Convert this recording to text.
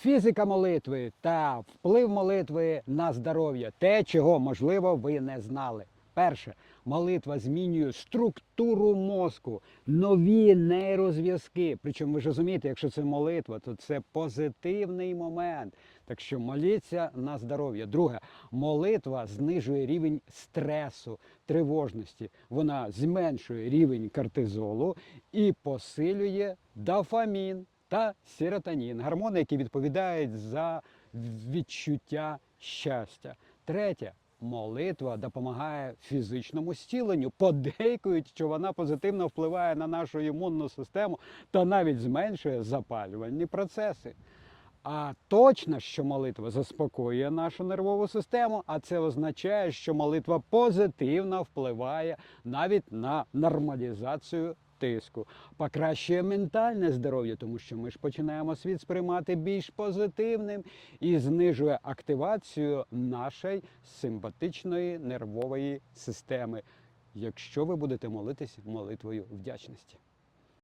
Фізика молитви та вплив молитви на здоров'я те, чого можливо ви не знали. Перше, молитва змінює структуру мозку, нові нейрозв'язки. Причому ви ж розумієте, якщо це молитва, то це позитивний момент. Так що моліться на здоров'я. Друге, молитва знижує рівень стресу, тривожності. Вона зменшує рівень кортизолу і посилює дофамін та серотонін, гормони, які відповідають за відчуття щастя. Третє. Молитва допомагає фізичному зціленню. Подейкують, що вона позитивно впливає на нашу імунну систему та навіть зменшує запалювальні процеси. А точно, що молитва заспокоює нашу нервову систему, а це означає, що молитва позитивно впливає навіть на нормалізацію тиску, покращує ментальне здоров'я, тому що ми ж починаємо світ сприймати більш позитивним і знижує активацію нашої симпатичної нервової системи, якщо ви будете молитись молитвою вдячності.